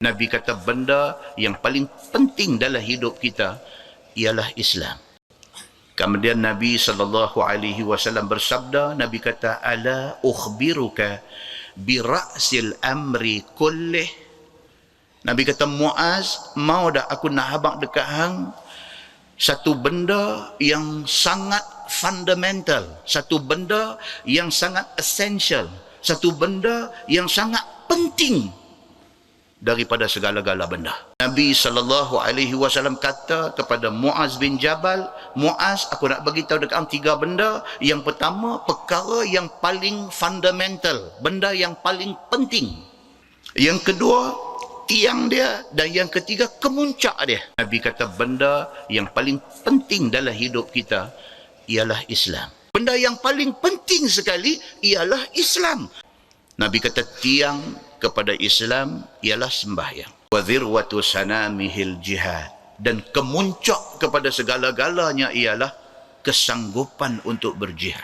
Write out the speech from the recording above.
Nabi kata benda yang paling penting dalam hidup kita ialah Islam. Kemudian Nabi sallallahu alaihi wasallam bersabda, Nabi kata ala ukhbiruka bi ra'sil amri kullih. Nabi kata Muaz, mau dah aku nak habaq dekat hang satu benda yang sangat fundamental, satu benda yang sangat essential, satu benda yang sangat penting daripada segala-gala benda. Nabi sallallahu alaihi wasallam kata kepada Muaz bin Jabal, Muaz aku nak bagi tahu dekat tiga benda. Yang pertama, perkara yang paling fundamental, benda yang paling penting. Yang kedua, tiang dia dan yang ketiga kemuncak dia. Nabi kata benda yang paling penting dalam hidup kita ialah Islam. Benda yang paling penting sekali ialah Islam. Nabi kata tiang kepada Islam ialah sembahyang. Wa dhirwatu sanamihil jihad. Dan kemuncak kepada segala-galanya ialah kesanggupan untuk berjihad.